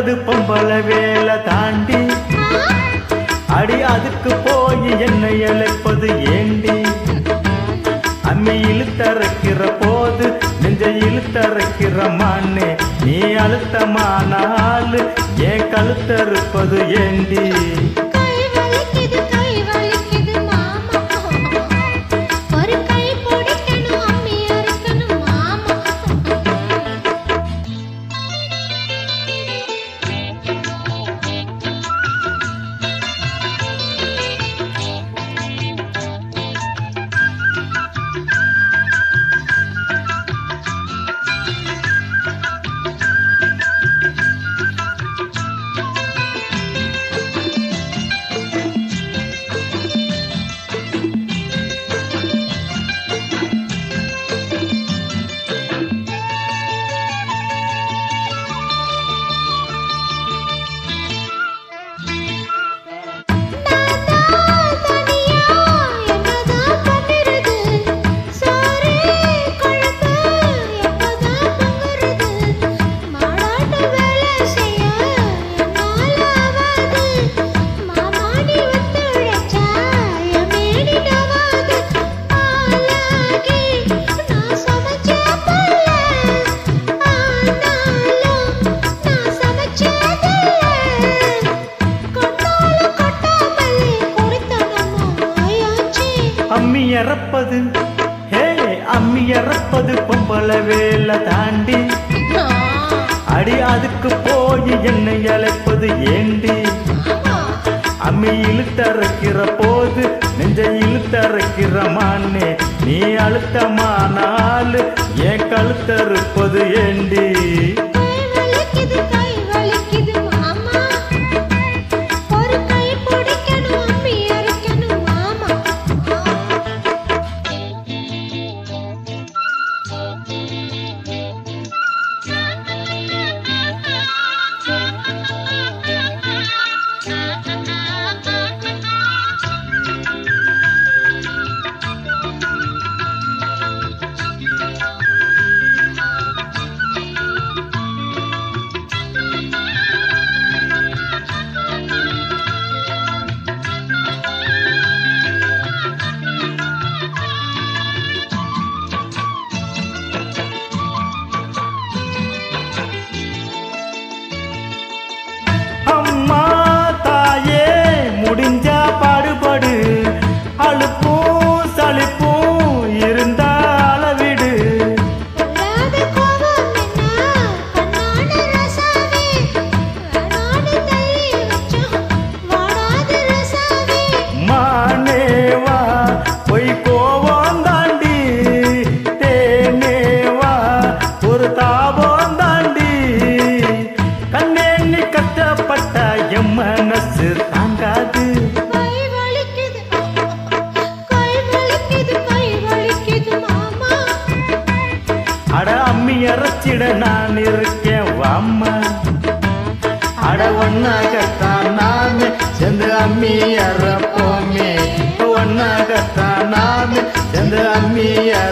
அறப்பது பொம்பள வேலை தாண்டி அடி அதுக்கு போய் என்னை இழைப்பது ஏண்டி? அம்மி இழுத்தரைக்கிற போது நெஞ்ச இழுத்தரைக்கிற மானே நீ அழுத்தமான ஆளு ஏன் கழுத்தறுப்பது ஏண்டி? அம்மி அறப்பது ஹே அம்மி அறப்பது பொம்பள வேலை தாண்டி. அடி அதுக்கு போய் என்னை அழைப்பது ஏண்டி? அம்மி இழுத்தரைக்கிற போது நெஞ்ச இழுத்தரைக்கிற மானே நீ அழுத்தமானால் ஏன் கழுத்தறுப்பது ஏ வச்சிட நான் இருக்கேன் வாம்மா. அட ஒன்னாகத்தான் நாம சேர்ந்து அம்மி அறப்போமே. ஒன்னாகத்தான் நாம சேர்ந்து அம்மி அற